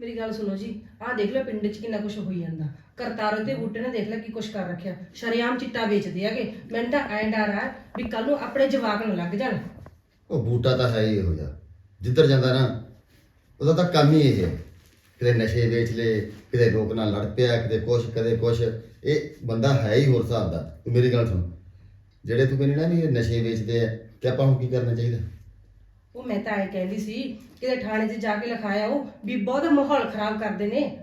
ਮੇਰੀ ਗੱਲ ਸੁਣੋ ਜੀ, ਆਹ ਦੇਖ ਲਓ ਪਿੰਡ 'ਚ ਕਿੰਨਾ ਕੁਝ ਹੋਈ ਜਾਂਦਾ। ਕਰਤਾਰੋ ਤੇ ਬੂਟੇ ਨੇ ਦੇਖ ਲਿਆ ਕੀ ਕੁਝ ਕਰ ਰੱਖਿਆ। ਸ਼ਰੇਆਮ ਚਿੱਟਾ ਵੇਚਦੇ ਹੈਗੇ। ਮੈਨੂੰ ਤਾਂ ਐਂ ਡਰ ਆ ਵੀ ਕੱਲ ਨੂੰ ਆਪਣੇ ਜਵਾਕ ਨੂੰ ਲੱਗ ਜਾਣ। ਉਹ ਬੂਟਾ ਤਾਂ ਹੈ ਹੀ ਇਹੋ ਜਿਹਾ। ਜਿੱਧਰ ਜਾਂਦਾ ਨਾ, ਉਹਦਾ ਤਾਂ ਕੰਮ ਹੀ ਇਹ ਹੈ। ਕਿਤੇ ਨਸ਼ੇ ਵੇਚ ਲਏ ਕਿਤੇ ਲੋਕ ਨਾਲ ਲੜ ਪਿਆ, ਕਿਤੇ ਕੁਛ, ਕਦੇ ਕੁਛ। ਇਹ ਬੰਦਾ ਹੈ ਹੀ ਹੋਰ ਹਿਸਾਬ ਦਾ। ਤੂੰ ਮੇਰੀ ਗੱਲ ਸੁਣ। ਜਿਹੜੇ ਤੂੰ ਕਹਿੰਦੀ ਨਾ ਵੀ ਇਹ ਨਸ਼ੇ ਵੇਚਦੇ ਆ, ਤੇ ਆਪਾਂ ਨੂੰ ਕੀ ਕਰਨਾ ਚਾਹੀਦਾ? ਉਹ ਮੈਂ ਤਾਂ ਐਂ ਕਹਿੰਦੀ ਸੀ, ਕਿਤੇ ਥਾਣੇ 'ਚ ਜਾ ਕੇ ਲਿਖਾਇਆ ਉਹ ਵੀ ਬਹੁਤ ਮਾਹੌਲ ਖਰਾਬ ਕਰਦੇ ਨੇ।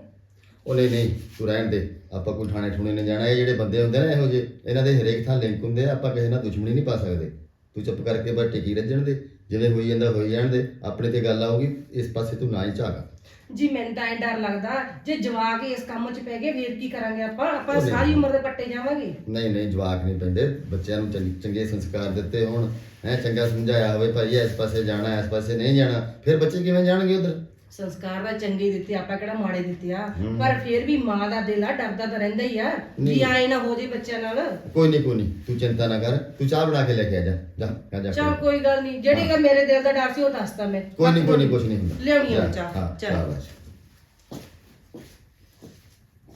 ਉਹ ਨਹੀਂ ਨਹੀਂ, ਤੂੰ ਰਹਿਣ ਦੇ। ਆਪਾਂ ਕੋਈ ਥਾਣੇ ਠੂਣੇ ਨਹੀਂ ਜਾਣਾ, ਇਹ ਜਿਹੜੇ ਬੰਦੇ ਹੁੰਦੇ ਨਾ ਇਹੋ ਜਿਹੇ, ਇਹਨਾਂ ਦੇ ਹਰੇਕ ਥਾਂ ਲਿੰਕ ਹੁੰਦੇ ਆ, ਆਪਾਂ ਕਿਸੇ ਨਾਲ ਦੁਸ਼ਮਣੀ ਨਹੀਂ ਪਾ ਸਕਦੇ। ਤੂੰ ਚੁੱਪ ਕਰਕੇ ਬਸ ਟਿਕੀ ਰੱਜਣ ਦੇ, ਜਿਵੇਂ ਹੋਈ ਜਾਂਦਾ, ਹੋਈ ਜਾਣ ਦੇ। ਆਪਣੇ ਤੇ ਗੱਲ ਆਊਗੀ, ਇਸ ਪਾਸੇ ਤੂੰ ਨਾ ਹੀ ਝਾਕ। ਜੀ ਮੈਨੂੰ ਤਾਂ ਐਂ ਡਰ ਲੱਗਦਾ ਜੇ ਜਵਾਕ ਇਸ ਕੰਮ 'ਚ ਪੈ ਗਏ ਫੇਰ ਕੀ ਕਰਾਂਗੇ ਆਪਾਂ? ਆਪਾਂ ਉਹ ਨਹੀਂ। ਸਾਰੀ ਉਮਰ ਦੇ ਪੱਟੇ ਜਾਵਾਂਗੇ। ਨਹੀਂ ਨਹੀਂ ਜਵਾਕ ਨਹੀਂ ਪੈਂਦੇ। ਬੱਚਿਆਂ ਨੂੰ ਚੰਗ- ਚੰਗੇ ਸੰਸਕਾਰ ਦਿੱਤੇ ਹੋਣ ਹੈ ਚੰਗਾ ਸਮਝਾਇਆ ਹੋਵੇ ਭਾਈ ਇਸ ਪਾਸੇ ਜਾਣਾ ਇਸ ਪਾਸੇ ਨਹੀਂ ਜਾਣਾ ਫਿਰ ਬੱਚੇ ਕਿਵੇਂ ਜਾਣਗੇ ਉਧਰ? ਸੰਸਕਾਰ ਦਾ ਚੰਗੇ ਦਿੱਤੇ ਆਪਾਂ ਕਿਹੜਾ ਮਾੜੇ ਦਿੱਤੇ ਆ। ਪਰ ਫੇਰ ਵੀ ਮਾਂ ਦਾ ਦਿਲ ਆ ਡਰਦਾ ਤਾਂ ਰਹਿੰਦਾ ਹੀ ਆ। ਵੀ। ਆਏ ਨਾ ਹੋ ਜੇ ਬੱਚਿਆਂ ਨਾਲ। ਕੋਈ ਨਹੀਂ ਕੋਈ ਨਹੀਂ। ਤੂੰ ਚਿੰਤਾ ਨਾ ਕਰ। ਤੂੰ ਚਾਹ ਬਣਾ ਕੇ ਲੈ ਕੇ ਆ ਜਾ। ਜਾ ਆ ਜਾ। ਚਲ ਕੋਈ ਗੱਲ ਨਹੀਂ। ਜਿਹੜੀ ਗੱਲ ਮੇਰੇ ਦਿਲ ਦਾ ਡਰ ਸੀ ਉਹ ਦੱਸਤਾ ਮੈਂ। ਕੋਈ ਨਹੀਂ ਕੋਈ ਨਹੀਂ ਕੁਛ ਨਹੀਂ ਹੁੰਦਾ। ਲਿਆਉਣੀ ਆ ਚਾਹ, ਬਸ।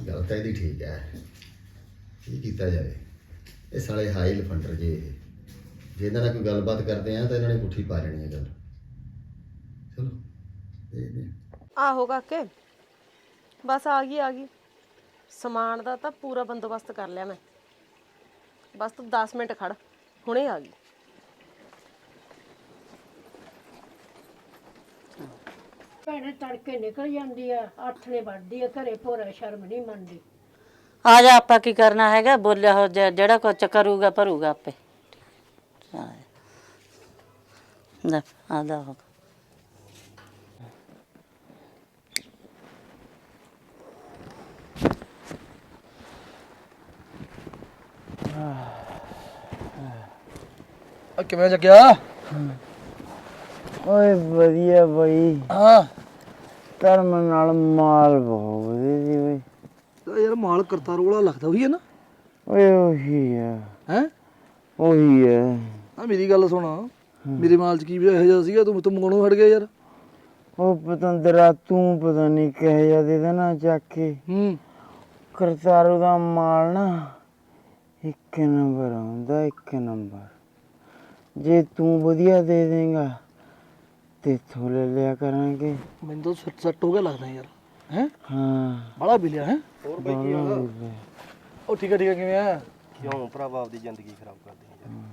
ਗੱਲ ਤਾਂ ਇਹਦੀ ਠੀਕ ਹੈ। ਕੀ ਕੀਤਾ ਜਾਵੇ? ਇਹ ਸਾਲੇ ਹਾਈ ਲਫੰਡਰ ਜੇ। ਇਹ। ਜੇ ਇਹਨਾਂ ਨਾਲ ਕੋਈ ਗੱਲਬਾਤ ਕਰਦੇ ਆ ਤਾਂ ਇਹਨਾਂ ਨੇ ਪੁੱਠੀ ਪਾ ਲੈਣੀ ਹੈ ਗੱਲ। ਚਲੋ। ਦੇਖਦੇ ਹਾਂ ਆਹੋ ਕਾਕੇ ਬਸ ਆ ਗਈ ਆ ਗਈ। ਸਮਾਨ ਦਾ ਤਾਂ ਪੂਰਾ ਬੰਦੋਬਸਤ ਕਰ ਲਿਆ ਮੈਂ। ਬਸ ਤੂੰ 10 ਮਿੰਟ ਖੜ ਹੁਣੇ ਆ ਗਈ। ਭੈਣੇ ਤੜਕੇ ਨਿਕਲ ਜਾਂਦੀ ਆ ਆਥਣੇ ਵੱਢਦੀ ਆ ਘਰੇ ਭੋਰਾ ਸ਼ਰਮ ਨਹੀਂ ਮੰਨਦੀ। ਆ ਜਾ ਆਪਾਂ ਕੀ ਕਰਨਾ ਹੈਗਾ? ਬੋਲਿਆ ਹੋ ਜਾ- ਜਿਹੜਾ ਕੁਛ ਕਰੂਗਾ ਭਰੂਗਾ ਆਪੇ। ਆ ਲੈ ਆਦਾ ਹੋ ਕਿਵੇਂ ਜੱਗਿਆ? ਓਏ ਵਧੀਆ ਬਈ। ਹਾਂ। ਧਰਮ ਨਾਲ ਮਾਲ ਬਹੁਤ ਵਧੀਆ ਸੀ ਬਈ। ਤਾਂ ਯਾਰ ਮਾਲ ਕਰਤਾਰ ਵਾਲਾ ਲੱਗਦਾ ਉਹੀ ਹੈ ਨਾ? ਓਏ ਉਹੀ ਆ ਹੈ? ਉਹੀ ਆ ਆ ਮੇਰੀ ਗੱਲ ਸੁਣ। ਮੇਰੇ ਮਾਲ ਚ ਕੀ ਇਹੋ ਜਿਹਾ ਸੀਗਾ? ਤੂੰ ਤੂੰ ਮੰਗਣੋਂ ਹਟ ਗਿਆ ਯਾਰ। ਉਹ ਪਤੰਦਰਾ ਤੂੰ ਪਤਾ ਨਹੀਂ ਕਹਿ ਜਾ ਦੇ ਦੇਣਾ ਚੱਕ ਕੇ। ਹੂੰ। ਕਰਤਾਰੂ ਦਾ ਮਾਲ ਨਾ ਇੱਕ ਨੰਬਰ ਆਉਂਦਾ ਇੱਕ ਨੰਬਰ। ਜੇ ਤੂੰ ਵਧੀਆ ਦੇ ਦੇਂਗਾ ਤੇ ਥੋਲੇ ਲਿਆ ਕਰਾਂਗੇ। ਮੈਨੂੰ ਤਾਂ ਸੱਟ ਸੱਟ ਹੋ ਗਿਆ ਲੱਗਦਾ ਯਾਰ। ਹੈ? ਹਾਂ। ਬੜਾ ਬਿਲਿਆ ਹੈ? ਦੋਨੋਂ ਹੀ ਬਈ। ਉਹ ਠੀਕ ਹੈ ਠੀਕ ਹੈ ਕਿਵੇਂ ਆ? ਕਿਉਂ ਭਰਾਵਾ ਆਪਦੀ ਜ਼ਿੰਦਗੀ ਖਰਾਬ ਕਰਦੇ ਆ ਯਾਰ?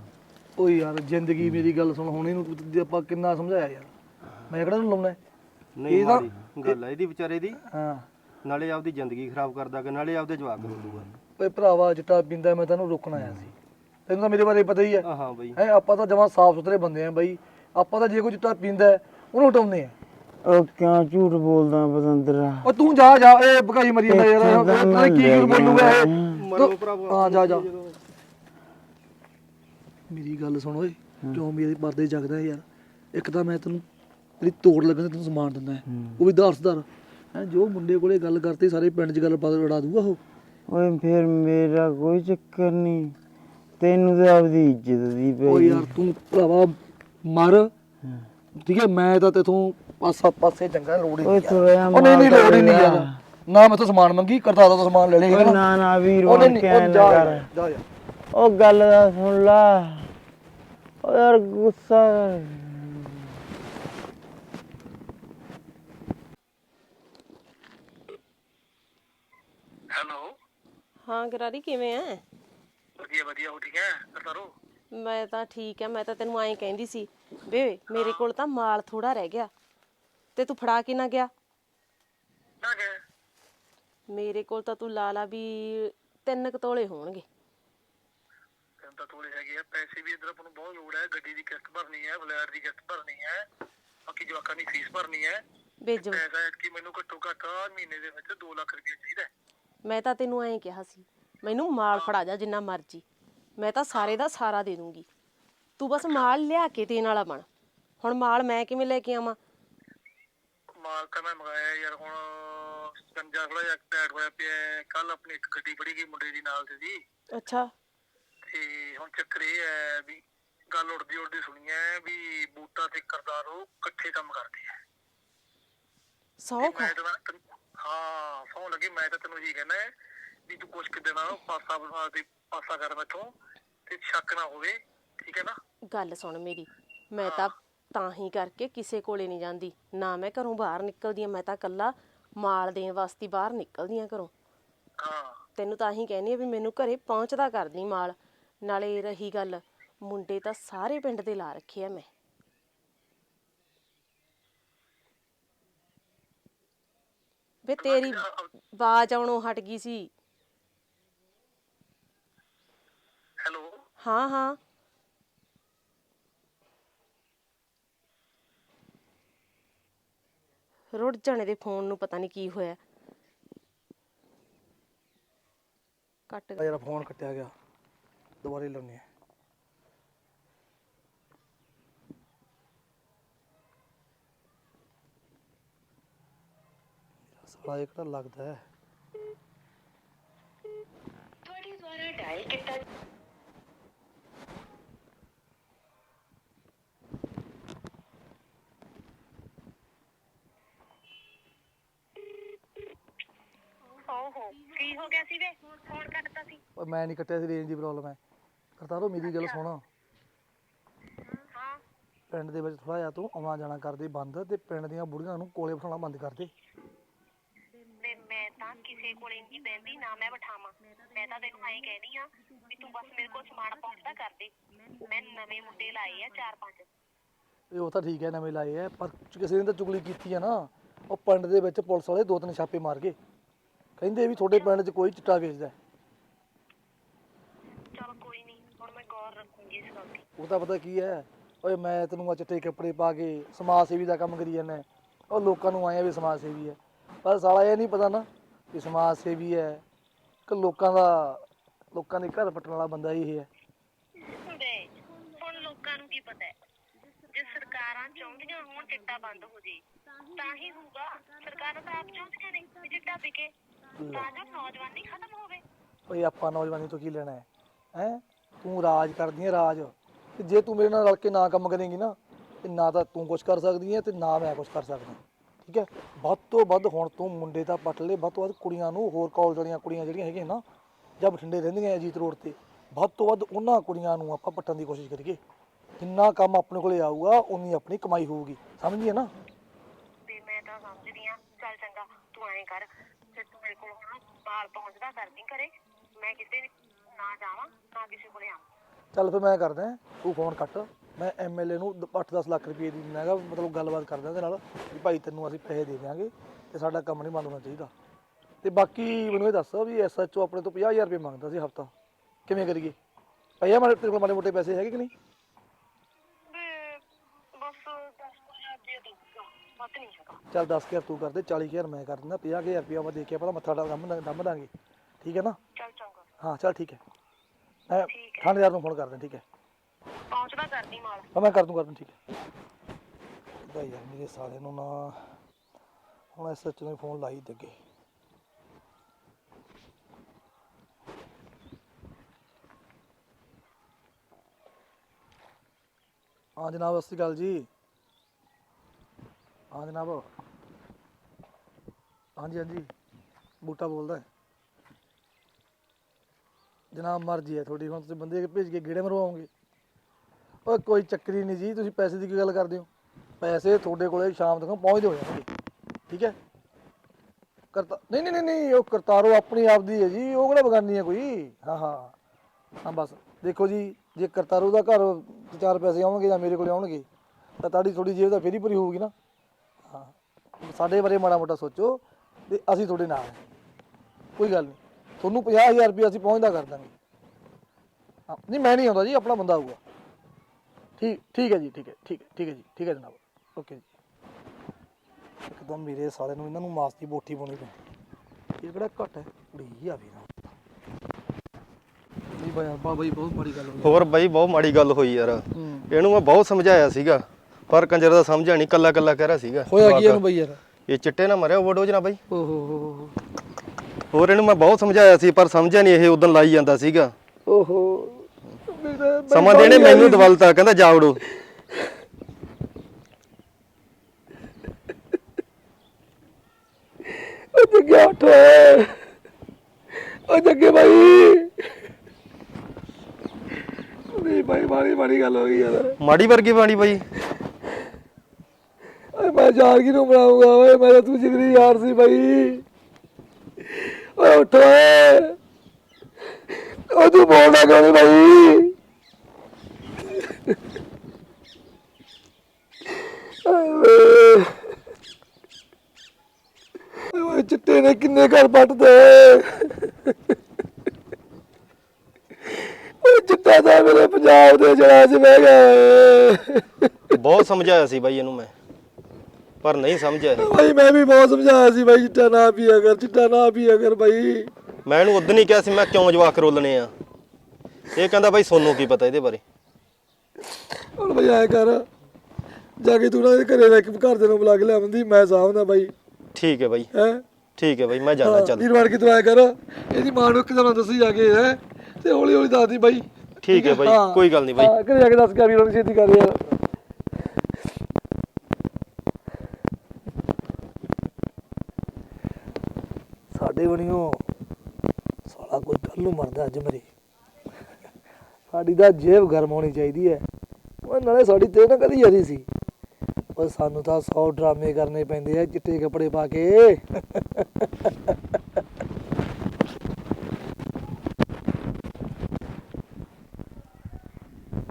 ਓ ਯਾਰ ਜ਼ਿੰਦਗੀ ਮੇਰੀ ਗੱਲ ਸੁਣ ਹੁਣ ਇਹਨੂੰ ਤੇ ਆਪਾਂ ਕਿੰਨਾ ਸਮਝਾਇਆ ਯਾਰ? ਮੈਂ ਕਿਹੜਾ ਨੂੰ ਲਾਉਣਾ ਹੈ? ਨਹੀਂ ਇਹ ਤਾਂ- ਮਾੜੀ ਗੱਲ ਆ ਇਹਦੀ ਵਿਚਾਰੇ ਦੀ। ਹਾਂ। ਨਾਲੇ ਆਪਦੀ ਜ਼ਿੰਦਗੀ ਖਰਾਬ ਕਰਦਾ ਕਿ ਨਾਲੇ ਆਪਦੇ ਜਵਾਕ ਰੋਲੂਗਾ ਓਏ ਭਰਾਵਾ ਚਿੱਟਾ ਪੀਂਦਾ ਮੈਂ ਤੈਨੂੰ ਰੋਕਣ ਆਇਆ ਸੀ। ਤੈਨੂੰ ਤਾਂ ਮੇਰੇ ਬਾਰੇ ਪਤਾ ਹੀ ਹੈ। ਹਾਂ ਬਈ। ਹੈ ਆਪਾਂ ਤਾਂ ਜਮਾਂ ਸਾਫ਼ ਸੁਥਰੇ ਬੰਦੇ ਆ ਬਾਈ। ਆਪਾਂ ਤਾਂ ਜੇ ਕੋਈ ਚਿੱਟਾ ਪੀਂਦਾ ਹੈ, ਉਹਨੂੰ ਹਟਾਉਂਦੇ ਆ ਉਹ ਕਿਉਂ ਝੂਠ ਬੋਲਦਾ ਪਤੰਦਰਾ ਓ ਤੂੰ ਜਾ ਜਾ ਇਹ ਭਗਾਈ ਮਰੀ ਜਾਂਦਾ ਯਾਰ ਇੱਥੇ ਤਾਂ ਨਾਲੇ ਕੀ ਬੋਲੂਗਾ ਇਹ। ਮਰੋ ਭਰਾਵਾ। ਹਾਂ ਜਾ ਜਾ। ਮੇਰੀ ਗੱਲ ਸੁਣ ਓਏ ਕਿਉਂ ਮੇਰੇ ਪਰਦੇ ਜਗਦਾ ਯਾਰ? ਇੱਕ ਤਾਂ ਮੈਂ ਤੈਨੂੰ ਤੇਰੀ ਤੋੜ ਲੱਗਣ ਤੇ ਤੈਨੂੰ ਸਮਾਨ ਦਿੰਦਾ ਹੈ। ਉਹ ਵੀ ਦਾਰਸਦਾਰ ਹੈ ਜੋ ਮੁੰਡੇ ਕੋਲੇ ਗੱਲ ਕਰਤੀ ਸਾਰੇ ਪਿੰਡ 'ਚ ਗੱਲ ਪਾ ਉਡਾ ਦੂਗਾ ਉਹ। ਓਏ ਫਿਰ ਮੇਰਾ ਕੋਈ ਚੱਕਰ ਨਹੀਂ ਤੈਨੂੰ ਤਾਂ ਆਪਦੀ ਇੱਜ਼ਤ ਦੀ ਓ ਪਈ ਯਾਰ ਤੂੰ ਭਰਾਵਾ ਮਰ। ਠੀਕ ਹੈ ਮੈਂ ਤਾਂ ਤੇਥੋਂ ਪਾਸਾ ਪਾਸੇ ਚੰਗਾ ਲੋੜ ਹੀ ਓਏ ਨਹੀਂ ਥੋੜਾ ਜਿਹਾ ਉਹ ਨਹੀਂ ਨਹੀਂ ਲੋੜ ਹੀ ਨਹੀਂ ਯਾਰ। ਨਾ ਮੈਂ ਤਾਂ ਸਮਾਨ ਮੰਗੀ ਕਰਤਾ ਦਾ ਸਮਾਨ ਲੈ ਓਏ ਲੈ ਨਾ ਨਾ ਵੀਰ ਉਹ ਬਣ ਨਹੀਂ ਕੇ ਉਹ ਐਂ ਨਾ ਜਾ ਕਰ ਜਾ ਉਹ ਗੱਲ ਦਾ ਸੁਣ ਲਾ। ਓ ਯਾਰ ਗੁੱਸਾ। ਕਰ ਹੈਲੋ। ਹਾਂ ਗਰਾਰੀ ਕਿਵੇਂ ਐ? ਵਧੀਆ ਵਧੀਆ ਹੋ ਠੀਕ ਹੈ? ਕਰਤਾਰੋ? ਮੈਂ ਤਾਂ ਠੀਕ ਐ ਮੈਂ ਤਾਂ ਤੈਨੂੰ ਐਂ ਕਹਿੰਦੀ ਸੀ ਵੇ ਮੇਰੇ ਕੋਲ ਤਾਂ ਮਾਲ ਥੋੜਾ ਰਹਿ ਗਿਆ ਤੇ ਤੂੰ ਫੜਾ ਕੇ ਨਾ ਗਿਆ। ਨਾ ਗਏ ਮੇਰੇ ਕੋਲ ਤਾਂ ਤੂੰ ਲਾ ਲਾ ਵੀ ਤਿੰਨ ਕੁ ਤੋਲੇ ਹੋਣਗੇ। ਤੈਨੂੰ ਤਾਂ ਥੋੜੇ ਹੈਗੇ ਆ ਪੈਸੇ ਵੀ ਇਧਰ ਆਪਾਂ ਨੂੰ ਬਹੁਤ ਲੋੜ ਹੈ ਗੱਡੀ ਦੀ ਕਿਸ਼ਤ ਭਰਨੀ ਹੈ ਫਲੈਟ ਦੀ ਕਿਸ਼ਤ ਭਰਨੀ ਹੈ ਬਾਕੀ ਜਵਾਕਾਂ ਦੀ ਫੀਸ ਭਰਨੀ ਹੈ। ਵੇਜ ਪੈਸਾ ਕਿ ਮੈਨੂੰ ਘੱਟੋ ਘੱਟ ਮਹੀਨੇ ਦੇ ਵਿੱਚ 2 ਲੱਖ ਰੁਪਏ ਚਾਹੀਦਾ ਹੈ। ਮੈਂ ਤਾਂ ਤੈਨੂੰ ਐਂ ਕਿਹਾ ਸੀ ਮੈਨੂੰ ਮਾਲ ਫੜਾ ਜਾ ਜਿੰਨਾ ਮਰਜ਼ੀ। ਮੈਂ ਤਾਂ ਸਾਰੇ ਦਾ ਸਾਰਾ ਦੇ ਦੂੰਗੀ। ਤੂੰ ਬਸ ਮਾਲ ਲਿਆ ਕੇ ਦੇਣ ਵਾਲਾ ਬਣ। ਹੁਣ ਮਾਲ ਮੈਂ ਕਿਵੇਂ ਲੈ ਕੇ ਆਵਾਂ? ਮਾਲ ਤਾਂ ਮੈਂ ਮੰਗਾਇਆ ਯਾਰ ਹੁਣ ਕੰਜਾ ਥੋੜਾ ਜਿਹਾ ਟੈਟ ਹੋਇਆ ਪਿਆ ਕੱਲ ਆਪਣੀ ਇੱਕ ਗੱਡੀ ਫੜੀ ਗਈ ਮੁੰਡੇ ਦੀ ਨਾਲ ਤੇ ਜੀ ਅੱਛਾ। ਤੇ ਹੁਣ ਚੱਕਰ ਇਹ ਹੈ ਵੀ ਗੱਲ ਉੜਦੀ ਉੜਦੀ ਸੁਣੀ ਹੈ ਵੀ ਬੂਟਾ ਤੇ ਕਰਤਾਰੋ ਇਕੱਠੇ ਕੰਮ ਕਰਦੇ ਆ ਸੌਂ ਤੇ ਖਾ ਮੈਂ ਤਾਂ ਤੈਨੂੰ- ਹਾਂ ਸੌ ਲੱਗੇ। ਮੈਂ ਤਾਂ ਤੈਨੂੰ ਹੈ ਵੀ ਤੂੰ ਕੁਛ ਕਿਤੇ ਨਾ ਪਾਸਾ ਬਣਾ ਦੇ ਪਾਸਾ ਕਰ ਮੈਥੋਂ ਤੇ ਸ਼ੱਕ ਨਾ ਹੋਵੇ ਠੀਕ ਹੈ ਨਾ? ਗੱਲ ਸੁਣ ਮੇਰੀ ਮੈਂ ਤਾਂ ਤਾਂ ਹੀ ਕਰਕੇ ਕਿਸੇ ਕੋਲੇ ਨਹੀਂ ਜਾਂਦੀ ਨਾ ਮੈਂ ਘਰੋਂ ਬਾਹਰ ਨਿਕਲਦੀ ਆ ਮੈਂ ਤਾਂ ਕੱਲਾ ਮਾਲ ਦੇਣ ਵਾਸਤੇ ਬਾਹਰ ਨਿਕਲਦੀ ਆ ਘਰੋਂ। ਹਾਂ। ਤੈਨੂੰ ਤਾਂ ਹੀ ਕਹਿੰਦੀ ਆ ਵੀ ਮੈਨੂੰ ਘਰੇ ਪਹੁੰਚਦਾ ਕਰਦੀ ਮਾਲ ਨਾਲੇ ਰਹੀ ਗੱਲ ਮੁੰਡੇ ਤਾਂ ਸਾਰੇ ਪਿੰਡ ਦੇ ਲਾ ਰੱਖੇ ਆ ਮੈਂ। ਵੇ ਤੇਰੀ ਆਵਾਜ਼ ਆਉਣੋਂ ਹਟ ਗਈ ਸੀ ਹੈਲੋ ਹਾਂ ਹਾਂ। ਰੁੜ ਜਾਣੇ ਦੇ ਫੋਨ ਨੂੰ ਪਤਾ ਨਹੀਂ ਕੀ ਹੋਇਆ। ਕੱਟ ਆ ਯਾਰ ਫੋਨ ਕੱਟਿਆ ਗਿਆ ਦੁਬਾਰੇ ਲਾਉਣੇ ਆ ਸਾਲਾ ਇਹ ਕਿਹੜਾ ਲੱਗਦਾ ਹੈ? ਓਹੋ ਕੀ ਹੋ ਗਿਆ ਸੀ ਵੇ ਫੋਨ ਕੱਟਤਾ ਸੀ। ਓਏ ਮੈਂ ਨਹੀਂ ਕੱਟਿਆ ਸੀ ਰੇਂਜ ਦੀ ਪ੍ਰੋਬਲਮ ਹੈ। ਕਰਤਾਰੋ ਮੇਰੀ ਗੱਲ ਸੁਣ। ਹਾਂ। ਪਿੰਡ ਦੇ ਵਿੱਚ ਥੋੜਾ ਜਿਹਾ ਤੂੰ ਆਉਣਾ ਜਾਣਾ ਕਰਦੇ ਬੰਦ ਤੇ ਪਿੰਡ ਦੀਆਂ ਬੁੜੀਆਂ ਨੂੰ ਕੋਲੇ ਬਿਠਾਉਣਾ ਬੰਦ ਕਰ ਦੇ। ਮੈਂ ਤਾਂ ਕਿਸੇ ਕੋਲੇ ਨਹੀਂ ਬੈੰਦੀ ਨਾ ਮੈਂ ਬਿਠਾਵਾਂ। ਮੈਂ ਤਾਂ ਤੈਨੂੰ ਐਂ ਕਹਿਣੀ ਆ ਵੀ ਤੂੰ ਬਸ ਮੇਰੇ ਕੋਲ ਸਮਾਨ ਪਹੁੰਚਦਾ ਕਰ ਦੇ। ਮੈਂ ਨਵੇਂ ਮੁੰਡੇ ਲਾਏ ਆ ਚਾਰ ਪੰਜ। ਇਹ ਉਹ ਤਾਂ ਠੀਕ ਹੈ ਨਵੇਂ ਲਾਏ ਆ ਪਰ ਕਿਸੇ ਨੇ ਤਾਂ ਚੁਗਲੀ ਕੀਤੀ ਆ ਨਾ। ਉਹ ਪਿੰਡ ਦੇ ਵਿੱਚ ਪੁਲਿਸ ਵਾਲੇ ਦੋ ਤਿੰਨ ਛਾਪੇ ਮਾਰ ਗਏ। ਕਹਿੰਦੇ ਵੀ ਤੁਹਾਡੇ ਪਿੰਡ 'ਚ ਕੋਈ ਚਿੱਟਾ ਵੇਚਦਾ ਹੈ। ਚਲ ਕੋਈ ਨਹੀਂ ਹੁਣ ਮੈਂ ਗੌਰ ਰੱਖੂੰਗੀ ਇਸ ਗੱਲ ਦੀ ਉਹ ਤਾਂ ਪਤਾ ਕੀ ਹੈ ਓਏ ਮੈਂ ਤੈਨੂੰ ਆ ਚਿੱਟੇ ਕੱਪੜੇ ਪਾ ਕੇ ਸਮਾਜ ਸੇਵੀ ਦਾ ਕੰਮ ਕਰੀ ਜਾਂਦਾ ਉਹ ਲੋਕਾਂ ਨੂੰ ਆਏ ਆ ਵੀ ਸਮਾਜ ਸੇਵੀ ਹੈ। ਪਰ ਸਾਲਾ ਇਹ ਨਹੀਂ ਪਤਾ ਨਾ ਕਿ ਸਮਾਜ ਸੇਵੀ ਹੈ ਕਿ ਲੋਕਾਂ ਦਾ ਲੋਕਾਂ ਦੇ ਘਰ ਪੱਟਣ ਵਾਲਾ ਬੰਦਾ ਹੀ ਇਹ ਹੈ। ਹੁਣ ਲੋਕਾਂ ਨੂੰ ਕੀ ਪਤਾ ਹੈ? ਜੇ ਸਰਕਾਰਾਂ ਚਾਹੁੰਦੀਆਂ ਹੋਣ ਚਿੱਟਾ ਬੰਦ ਹੋ ਜੇ ਤਾਂ ਹੀ ਹੋਊਗਾ। ਸਰਕਾਰਾਂ ਤਾਂ ਆਪ ਚਾਹੁੰਦੀਆਂ ਨੇ ਵੀ ਚਿੱਟਾ ਵਿਕੇ। ਤਾਂ ਜੋ ਨੌਜਵਾਨੀ ਖਤਮ ਹੋਵੇ। ਓਏ ਆਪਾਂ ਨੌਜਵਾਨੀ ਤੋਂ ਕੀ ਲੈਣਾ ਹੈ? ਹੈ? ਤੂੰ ਰਾਜ ਕਰਦੀ ਹੈ ਰਾਜ। ਤੇ ਜੇ ਤੂੰ ਮੇਰੇ ਨਾਲ ਰਲ ਕੇ ਨਾ ਕੰਮ ਕਰੇਂਗੀ ਨਾ ਤੇ ਨਾ ਤਾਂ ਤੂੰ ਕੁਝ ਕਰ ਸਕਦੀ ਹੈ ਤੇ ਨਾ ਮੈਂ ਕੁਝ ਕਰ ਸਕਦਾ। ਠੀਕ ਹੈ? ਵੱਧ ਤੋਂ ਵੱਧ ਹੁਣ ਤੂੰ ਮੁੰਡੇ ਤਾਂ ਪੱਟ ਲੈ ਵੱਧ ਤੋਂ ਵੱਧ ਕੁੜੀਆਂ ਨੂੰ ਹੋਰ ਕਾਲਜ ਵਾਲੀਆਂ ਕੁੜੀਆਂ ਜਿਹੜੀਆਂ ਹੈਗੀਆਂ ਨਾ ਜਾਂ ਬਠਿੰਡੇ ਰਹਿੰਦੀਆਂ ਅਜੀਤ ਰੋਡ ਤੇ ਵੱਧ ਤੋਂ ਵੱਧ ਉਹਨਾਂ ਕੁੜੀਆਂ ਨੂੰ ਆਪਾਂ ਪੱਟਣ ਦੀ ਕੋਸ਼ਿਸ਼ ਕਰੀਏ। ਜਿੰਨਾ ਕੰਮ ਆਪਣੇ ਕੋਲੇ ਆਊਗਾ ਉਨੀ ਆਪਣੀ ਕਮਾਈ ਹੋਊਗੀ। ਸਮਝੀਏ ਨਾ? ਤੇ ਮੈਂ ਤਾਂ ਸਮਝਦੀ ਆ ਚੱਲ ਚੰਗਾ ਤੂੰ ਐਂ ਕਰ ਫਿਰ ਤੂੰ ਮੇਰੇ ਕੋਲ ਹੁਣ ਬਾਲ ਪਹੁੰਚਦਾ ਕਰਦੀ ਘਰੇ ਮੈਂ ਕਿਤੇ ਨਾ ਜਾਵਾਂ, ਨਾ ਕਿਸੇ ਕੋਲੇ ਆਵਾਂ। ਚੱਲ ਫਿਰ ਮੈਂ ਕਰਦਾ, ਤੂੰ ਫੋਨ ਕੱਟ। ਮੈਂ ਐਮਐਲਏ ਨੂੰ 8-10 ਲੱਖ ਰੁਪਏ ਦੀ ਦਿੰਦਾ ਹੈਗਾ ਮਤਲਬ ਗੱਲਬਾਤ ਕਰਦਾ ਉਹਦੇ ਨਾਲ, ਵੀ ਭਾਈ ਤੈਨੂੰ ਅਸੀਂ ਪੈਸੇ ਦੇ ਦਿਆਂਗੇ ਤੇ ਸਾਡਾ ਕੰਮ ਨਹੀਂ ਬੰਦ ਹੋਣਾ ਚਾਹੀਦਾ। ਤੇ ਬਾਕੀ ਮੈਨੂੰ ਇਹ ਦੱਸ ਵੀ ਐਸਐਚਓ ਆਪਣੇ ਤੋਂ 50000 ਰੁਪਏ ਮੰਗਦਾ ਸੀ ਹਫਤਾ। ਕਿਵੇਂ ਕਰੀਏ? ਪਈਆ ਮਾੜੇ ਤੇਰੇ ਕੋਲ ਮਾੜੇ ਮੋਟੇ ਪੈਸੇ ਹੈਗੇ ਕਿ ਨਹੀਂ ਵੇ ਬਸ 10000 ਦੇ ਦੂੰਗਾ ਵੱਧ ਨਹੀਂ ਹੈਗਾ ਚੱਲ 10000 ਤੂੰ ਕਰ ਦੇ 40000 ਮੈਂ ਕਰ ਦਿੰਦਾ 50000 ਰੁਪਏ ਮੈਂ ਦੇ ਕੇ ਪਹਿਲਾਂ ਮੱਥਾ ਡਾ ਦਮ ਦਮ ਦਾਂਗੇ। ਠੀਕ ਹੈ ਨਾ? ਚੱਲ ਚੰਗਾ। ਹਾਂ ਚੱਲ ਠੀਕ ਹੈ। ਮੈਂ ਥਾਣੇਦਾਰ ਨੂੰ ਫੋਨ ਕਰਦਾ ਠੀਕ ਹੈ। ਪਹੁੰਚਦਾ ਕਰਦੀ ਮਾਲ। ਹਾਂ ਮੈਂ ਕਰ ਦੂੰ ਕਰ ਦੂੰ ਠੀਕ ਹੈ। ਇਹਦਾ ਯਾਰ ਮੇਰੇ ਸਾਲੇ ਨੂੰ ਨਾ ਹੁਣ ਐਸਐਚਓ ਨੇ ਫੋਨ ਲਾਈ ਦੇ ਅੱਗੇ। ਹਾਂ ਜਨਾਬ ਸਤਿ ਸ਼੍ਰੀ ਅਕਾਲ ਜੀ। ਹਾਂ ਜਨਾਬ। ਹਾਂਜੀ ਹਾਂਜੀ। ਬੂਟਾ ਬੋਲਦਾ ਹੈ। ਜਨਾਬ, ਮਰਜ਼ੀ ਹੈ ਤੁਹਾਡੀ। ਹੁਣ ਤੁਸੀਂ ਬੰਦੇ ਭੇਜ ਕੇ ਗੇੜੇ ਮਰਵਾਓਗੇ। ਓਏ, ਕੋਈ ਚੱਕਰੀ ਨਹੀਂ ਜੀ। ਤੁਸੀਂ ਪੈਸੇ ਦੀ ਕੀ ਗੱਲ ਕਰਦੇ ਹੋ? ਪੈਸੇ ਤੁਹਾਡੇ ਕੋਲੇ ਸ਼ਾਮ ਤੱਕ ਪਹੁੰਚਦੇ ਹੋ ਜਾਣਗੇ। ਠੀਕ ਹੈ? ਕਰਤਾ ਨਹੀਂ ਨਹੀਂ ਨਹੀਂ ਨਹੀਂ ਉਹ ਕਰਤਾਰੋ ਆਪਣੀ ਆਪਦੀ ਹੈ ਜੀ। ਉਹ ਕਿਹੜਾ ਬਗਾਨੀ ਹੈ ਕੋਈ? ਹਾਂ ਹਾਂ। ਹਾਂ, ਬਸ। ਦੇਖੋ ਜੀ, ਜੇ ਕਰਤਾਰੂ ਦਾ ਘਰ ਚ ਚਾਰ ਪੈਸੇ ਆਉਣਗੇ ਜਾਂ ਮੇਰੇ ਕੋਲ ਆਉਣਗੇ, ਤਾਂ ਤੁਹਾਡੀ ਥੋੜੀ ਜੇਬ ਤਾਂ ਫੇਰ ਹੀ ਭਰੀ ਹੋਊਗੀ ਨਾ। ਸਾਡੇ ਬਾਰੇ ਮਾੜਾ ਮੋਟਾ ਸੋਚੋ ਤੇ ਅਸੀਂ ਤੁਹਾਡੇ ਨਾਲ ਹਾਂ। ਕੋਈ ਗੱਲ ਨਹੀਂ। ਤੁਹਾਨੂੰ 50000 ਰੁਪਏ ਅਸੀਂ ਪਹੁੰਚਦਾ ਕਰ ਦਾਂਗੇ। ਹਾਂ ਨਹੀਂ ਮੈਂ ਨਹੀਂ ਆਉਂਦਾ ਜੀ ਆਪਣਾ ਬੰਦਾ ਆਊਗਾ। ਠੀਕ ਠੀਕ ਹੈ ਜੀ ਠੀਕ ਹੈ ਠੀਕ ਹੈ ਠੀਕ ਹੈ ਜੀ ਠੀਕ ਹੈ ਜਨਾਬ। ਓਕੇ ਜੀ। ਇੱਕਦਮ ਮੇਰੇ ਸਾਲੇ ਨੂੰ ਇਹਨਾਂ ਨੂੰ ਮਾਸ ਦੀ ਬੋਟੀ ਪਾਉਣੀ ਪੈਂਦੀ ਇਹ ਕਿਹੜਾ ਘੱਟ ਹੈ? ਕੁੜੀ ਆ ਵੀ ਨਾ। ਨਹੀਂ ਬਾਈ ਬਹੁਤ ਬੜੀ ਗੱਲ ਹੋਈ। ਹੋਰ ਬਾਈ ਬਹੁਤ ਮਾੜੀ ਗੱਲ ਹੋਈ ਯਾਰ। ਹੂੰ। ਇਹਨੂੰ ਮੈਂ ਬਹੁਤ ਸਮਝਾਇਆ ਸੀਗਾ। ਪਰ ਕੰਜਰ ਦਾ ਸਮਝਿਆ ਨਹੀਂ ਕੱਲਾ ਕੱਲਾ ਕਹਿ ਰਿਹਾ ਸੀਗਾ। ਹੋਇਆ ਕੀ। ਇਹਨੂੰ ਬਈ ਯਾਰ? ਇਹ ਚਿੱਟੇ ਨਾ ਮਰਿਆ ਓਵਰਡੋਜ਼ ਨਾ ਬਾਈ। ਓਹ ਹੋ ਹੋ ਹੋ ਹੋਰ ਇਹਨੂੰ ਮੈਂ ਬਹੁਤ ਸਮਝਾਇਆ ਸੀ ਪਰ ਸਮਝਿਆ ਨਹੀਂ ਇਹ ਉਦੋਂ ਲਾਈ ਜਾਂਦਾ ਸੀਗਾ। ਓਹੋ ਬਈ ਸਮਾਂ ਦੇਣੇ ਬਾਈ ਮੈਨੂੰ ਦਵਲਤਾ ਕਹਿੰਦਾ ਜਾ ਉੜੋ ਓ ਜੱਗੇ ਉੱਠ ਓ ਜੱਗੇ ਭਾਈ ਨਹੀਂ ਭਾਈ ਮਾੜੀ ਮਾੜੀ ਗੱਲ ਹੋ ਗਈ ਯਾਰ। ਮਾੜੀ ਵਰਗੀ ਬਾਣੀ ਬਾਈ। ਓਏ ਮੈਂ ਜਾਨ ਬਣਾਉਂਗਾ ਓਏ, ਮੈਂ ਤੂੰ ਜਿਗਰੀ ਯਾਰ ਸੀ ਭਾਈ ਓਏ, ਉੱਠ ਓਏ। ਓ ਤੂੰ ਬੋਲਦਾ ਕਿਉਂ ਨੀ ਭਾਈ ਓਏ ਚਿੱਟੇ ਨੇ ਕਿੰਨੇ ਘਰ ਪੱਟਦੇ ਓਏ, ਚਿੱਟਾ ਤਾਂ ਮੇਰੇ ਪੰਜਾਬ ਦੇ ਜੜਾ 'ਚ ਬਹਿ ਗਿਆ ਬਹੁਤ ਸਮਝਾਇਆ ਸੀ ਬਾਈ ਇਹਨੂੰ ਮੈਂ। ਪਰ ਨਹੀਂ ਸਮਝਿਆ ਇਹ ਭਾਈ ਮੈਂ ਵੀ ਬਹੁਤ ਸਮਝਾਇਆ ਸੀ ਭਾਈ ਚਿੱਟਾ ਨਾ ਪੀਆ ਕਰ ਚਿੱਟਾ ਨਾ ਪੀਆ ਕਰ ਭਾਈ ਮੈਂ ਇਹਨੂੰ ਉਦੋਂ ਹੀ ਕਿਹਾ ਸੀ ਮੈਂ ਕਿਉਂ ਜਵਾਕ ਰੋਲਣੇ ਆ? ਇਹ ਕਹਿੰਦਾ ਬਾਈ ਸੋਨੂੰ ਕੀ ਪਤਾ ਇਹਦੇ ਬਾਰੇ। ਹੁਣ ਭਾਈ ਆਇਆ ਕਰ ਜਾ ਕੇ ਤੂੰ ਨਾ ਇਹਦੇ ਘਰੇ ਲੈ ਕੇ ਘਰ ਦੇ ਨੂੰ ਬੁਲਾ ਕੇ ਲਿਆਉਂਦੀ ਮੈਂ ਸਾਹਮਣਾ ਭਾਈ ਠੀਕ ਹੈ ਬਾਈ। ਹੈ? ਠੀਕ ਹੈ ਬਾਈ ਮੈਂ ਜਾਣਾ ਚੱਲ। ਵੀਰ ਵੜ ਕੇ ਤੂੰ ਆਇਆ ਕਰ ਇਹਦੀ ਮਾਂ ਨੂੰ ਇੱਕ ਦੱਸੀ ਜਾ ਕੇ ਹੈ? ਤੇ ਹੌਲੀ ਹੌਲੀ ਦੱਸਦੀ ਭਾਈ ਠੀਕ ਹੈ ਹਾਂ। ਕੋਈ ਗੱਲ ਨਹੀਂ ਹਾਂ, ਘਰੇ ਜਾ ਕੇ ਦੱਸ ਕੇ ਵੀਰ ਨੂੰ ਛੇਤੀ ਕਰ ਯਾਰ। ਸਾਡੇ ਬਣਿਓ ਸਾਲਾ ਕੋਈ ਕੱਲ ਨੂੰ ਮਰਦਾ ਅੱਜ ਮਰੇ। ਸਾਡੀ ਤਾਂ ਜੇਬ ਗਰਮ ਹੋਣੀ ਚਾਹੀਦੀ ਹੈ ਉਹ ਨਾਲੇ ਸਾਡੀ ਤੇ ਨਾ ਕਦੀ ਯਾਰੀ ਸੀ। ਉਹ ਸਾਨੂੰ ਤਾਂ 100 ਡਰਾਮੇ ਕਰਨੇ ਪੈਂਦੇ ਆ ਚਿੱਟੇ ਕੱਪੜੇ ਪਾ ਕੇ।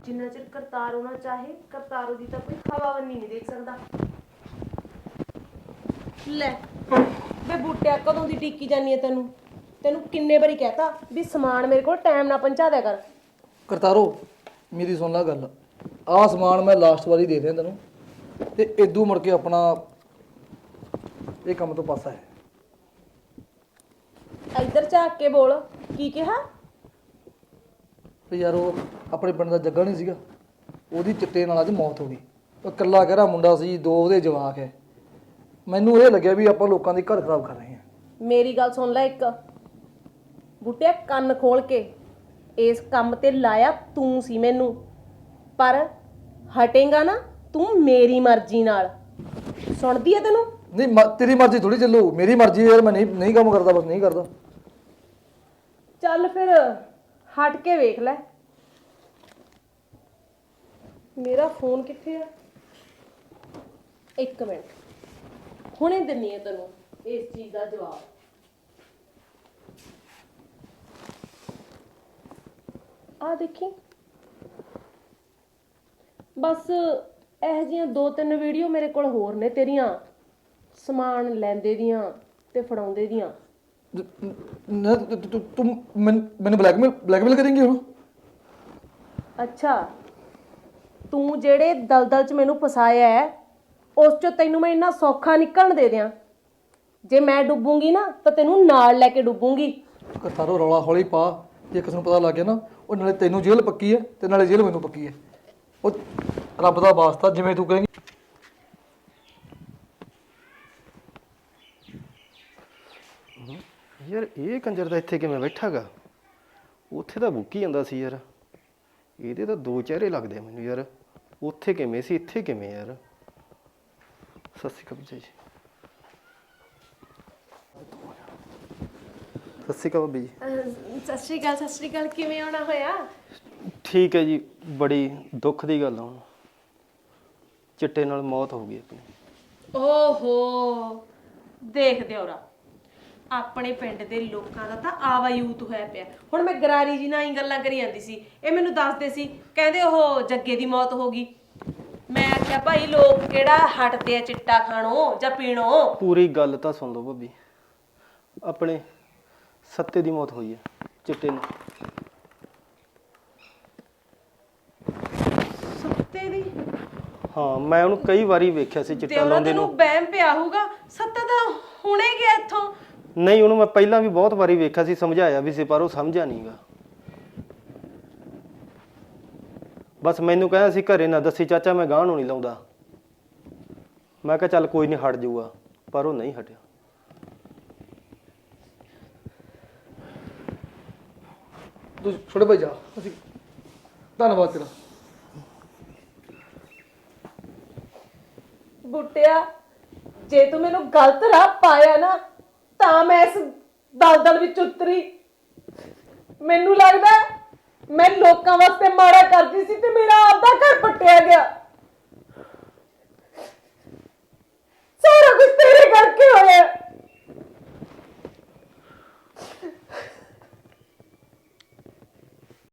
ਜਿੰਨਾ ਚਿਰ ਕਰਤਾਰੋ ਨਾ ਚਾਹੇ, ਕਰਤਾਰੋ ਦੀ ਤਾਂ ਕੋਈ ਹਵਾ ਨਹੀਂ ਦੇਖ ਸਕਦਾ। ਲੈ। ਬੂਟਿਆ ਕਦੋਂ ਦੀ ਟੀਕੀ ਜਾਨੀ ਐ ਤੈਨੂੰ? ਤੈਨੂੰ ਕਿੰਨੇ ਵਾਰੀ ਕਹਤਾ ਵੀ ਸਮਾਨ ਮੇਰੇ ਕੋਲ ਟਾਈਮ ਨਾਲ ਪਹੁੰਚਾ ਦਿਆ ਕਰ। ਕਰਤਾਰੋ ਮੇਰੀ ਸੁਣ ਲੈ ਗੱਲ। ਆਹ ਸਮਾਨ ਮੈਂ ਲਾਸਟ ਵਾਰੀ ਦੇ ਦਿਆਂ ਤੈਨੂੰ। ਤੇ ਇਦੋਂ ਮੁੜ ਕੇ ਆਪਣਾ ਇਹ ਕੰਮ ਤੋਂ ਪਾਸਾ ਹੈ। ਇੱਧਰ ਝਾਕ ਕੇ ਬੋਲ ਕੀ ਕਿਹਾ? ਤੇ ਯਾਰ ਉਹ ਆਪਣੇ ਪਿੰਡ ਦਾ ਜੱਗਾ ਨਹੀਂ ਸੀਗਾ। ਉਹਦੀ ਚਿੱਟੇ ਨਾਲ ਅੱਜ ਮੌਤ ਹੋ ਗਈ। ਉਹ ਇਕੱਲਾ ਕਹਿਰਾ ਮੁੰਡਾ ਸੀ ਦੋ ਉਹਦੇ ਜਵਾਕ ਹੈ। ਮੈਨੂੰ ਇਹ ਲੱਗਿਆ ਵੀ ਆਪਾਂ ਲੋਕਾਂ ਦੇ ਘਰ ਖਰਾਬ ਕਰ ਰਹੇ ਹਾਂ। ਮੇਰੀ ਗੱਲ ਸੁਣ ਲੈ ਇੱਕ। ਬੂਟਿਆ ਕੰਨ ਖੋਲ ਕੇ ਇਸ ਕੰਮ ਤੇ ਲਾਇਆ ਤੂੰ ਸੀ ਮੈਨੂੰ। ਪਰ ਹਟੇਗਾ ਨਾ ਤੂੰ ਮੇਰੀ ਮਰਜ਼ੀ ਨਾਲ। ਸੁਣਦੀ ਐ ਤੈਨੂੰ? ਨਹੀਂ ਮ- ਤੇਰੀ ਮਰਜ਼ੀ ਥੋੜੀ ਚੱਲੂ। ਮੇਰੀ ਮਰਜ਼ੀ ਯਾਰ ਮੈਂ ਨਹੀਂ ਨਹੀਂ ਕੰਮ ਕਰਦਾ ਬਸ ਨਹੀਂ ਕਰਦਾ। ਚੱਲ ਫਿਰ ਹਟ ਕੇ ਵੇਖ ਲੈ। ਮੇਰਾ ਫੋਨ ਕਿੱਥੇ ਆ? ਇੱਕ ਮਿੰਟ। ਹੁਣੇ ਦਿੰਨੀ ਆ ਤੈਨੂੰ ਇਸ ਚੀਜ਼ ਦਾ ਜਵਾਬ। ਆ ਦੇਖੀ। ਬਸ ਇਹ ਜੀਆਂ ਦੋ ਤਿੰਨ ਵੀਡੀਓ ਮੇਰੇ ਕੋਲ ਹੋਰ ਨੇ ਤੇਰੀਆਂ। ਸਮਾਨ ਲੈਂਦੇ ਦੀਆਂ ਤੇ ਫੜਾਉਂਦੇ ਦੀਆਂ। ਨਾ ਤੂੰ- ਤੂੰ ਤੂੰ ਮੈਨ- ਮੈਨੂੰ ਬਲੈਕਮੇਲ ਬਲੈਕਮੇਲ ਕਰੇਂਗੀ ਹੁਣ? ਅੱਛਾ। ਤੂੰ ਜਿਹੜੇ ਦਲਦਲ 'ਚ ਮੈਨੂੰ ਫਸਾਇਆ ਹੈ ਉਸ 'ਚੋਂ ਤੈਨੂੰ ਮੈਂ ਇੰਨਾ ਸੌਖਾ ਨਿਕਲਣ ਦੇ ਦਿਆਂ। ਜੇ ਮੈਂ ਡੁੱਬੂੰਗੀ ਨਾ ਤਾਂ ਤੈਨੂੰ ਨਾਲ ਲੈ ਕੇ ਡੁੱਬੂੰਗੀ। ਕਰਤਾਰੋ ਰੌਲਾ ਹੌਲੀ ਪਾ। ਜੇ ਕਿਸੇ ਨੂੰ ਪਤਾ ਲੱਗ ਗਿਆ ਨਾ ਉਹ ਨਾਲੇ ਤੈਨੂੰ ਜੇਲ੍ਹ ਪੱਕੀ ਹੈ ਤੇ ਨਾਲੇ ਜੇਲ੍ਹ ਮੈਨੂੰ ਪੱਕੀ ਹੈ। ਉਹ ਰੱਬ ਦਾ ਵਾਸਤਾ ਜਿਵੇਂ ਤੂੰ ਕਹੇਂਗੀ। ਯਾਰ ਇਹ ਕੰਜਰ ਦਾ ਇੱਥੇ ਕਿਵੇਂ ਬੈਠਾਗਾ? ਉੱਥੇ ਤਾਂ ਬੁੱਕੀ ਜਾਂਦਾ ਸੀ ਯਾਰ। ਇਹਦੇ ਤਾਂ ਦੋ ਚਿਹਰੇ ਲੱਗਦੇ ਆ ਮੈਨੂੰ ਯਾਰ। ਉੱਥੇ ਕਿਵੇਂ ਸੀ ਇੱਥੇ ਕਿਵੇਂ ਯਾਰ? ਸਤਿ ਸ਼੍ਰੀ ਅਕਾਲ ਜੀ ਸਤਿ ਸ਼੍ਰੀ ਅਕਾਲ ਜੀ ਸਤਿ ਸ਼੍ਰੀ ਅਕਾਲ ਸਤਿ ਸ਼੍ਰੀ ਅਕਾਲ। ਕਿਵੇਂ ਆਉਣਾ ਹੋਇਆ? ਠੀਕ ਹੈ ਜੀ ਬੜੀ ਦੁੱਖ ਦੀ ਗੱਲ ਆ ਹੁਣ। ਚਿੱਟੇ ਨਾਲ ਮੌਤ ਹੋ ਗਈ ਆਪਣੀ। ਓਹੋ ਦੇਖ ਦਿਓਰਾ। ਆਪਣੇ ਪਿੰਡ ਦੇ ਲੋਕਾਂ ਦਾ ਤਾਂ ਆਵਾ ਯੂਤ ਹੋਇਆ ਪਿਆ। ਹੁਣ ਮੈਂ ਗਰਾਰੀ ਜੀ ਨਾਲ ਹੀ ਗੱਲਾਂ ਕਰੀ ਜਾਂਦੀ ਸੀ। ਇਹ ਮੈਨੂੰ ਦੱਸਦੇ ਸੀ ਕਹਿੰਦੇ ਉਹ ਜੱਗੇ ਦੀ ਮੌਤ ਹੋ ਗਈ। ਆਖਿਆ ਭਾਈ ਲੋਕ ਕਿਹੜਾ ਹਟਦੇ ਆ ਚਿੱਟਾ ਖਾਣੋਂ ਜਾਂ ਪੀਣੋਂ? ਪੂਰੀ ਗੱਲ ਤਾਂ ਸੁਣ ਲਓ ਭਾਬੀ। ਆਪਣੇ ਸੱਤੇ ਦੀ ਮੌਤ ਹੋਈ ਹੈ ਚਿੱਟੇ ਨੂੰ। ਸੱਤੇ ਦੀ? ਹਾਂ ਮੈਂ ਉਹਨੂੰ ਕਈ ਵਾਰੀ ਵੇਖਿਆ ਸੀ ਤੇ ਚਿੱਟਾ ਉਹਨਾਂ ਲਾਉਂਦੇ ਨੂੰ। ਤੈਨੂੰ ਬਹਿਮ ਪਿਆ ਹੋਊਗਾ? ਸੱਤਾ ਤਾਂ ਹੁਣੇ ਗਿਆ ਇੱਥੋਂ। ਨਹੀਂ ਉਹਨੂੰ ਮੈਂ ਪਹਿਲਾਂ ਵੀ ਬਹੁਤ ਵਾਰੀ ਵੇਖਿਆ ਸੀ ਸਮਝਾਇਆ ਵੀ ਸੀ ਪਰ ਉਹ ਸਮਝਿਆ ਨਹੀਂਗਾ ਬਸ ਮੈਨੂੰ ਕਹਿੰਦਾ ਸੀ ਘਰੇ ਨਾ ਦੱਸੀ ਚਾਚਾ ਮੈਂ ਗਾਹ ਨੂੰ ਨਹੀਂ ਲਾਉਂਦਾ। ਮੈਂ ਕਿਹਾ ਚੱਲ ਕੋਈ ਨਹੀਂ ਹਟ ਜਾਊਗਾ ਪਰ ਉਹ ਨਹੀਂ ਹਟਿਆ। ਤੂੰ ਛੋਟੇ ਭਾਈ ਜਾ ਅਸੀਂ ਧੰਨਵਾਦ ਤੇਰਾ। ਬੁੱਟਿਆ ਜੇ ਤੂੰ ਮੈਨੂੰ ਗਲਤ ਰਾਹ ਪਾਇਆ ਨਾ ਤਾਂ ਮੈਂ ਇਸ ਦਲਦਲ ਵਿੱਚ ਉਤਰੀ। ਮੈਨੂੰ ਲੱਗਦਾ ਹੈ ਮੈਂ ਲੋਕਾਂ ਵਾਸਤੇ ਮਾੜਾ ਕਰਦੀ ਸੀ ਤੇ ਮੇਰਾ ਆਪਦਾ ਘਰ ਪੱਟਿਆ ਗਿਆ। ਸਾਰਾ ਕੁਝ ਤੇਰੇ ਕਰਕੇ ਹੋਇਆ।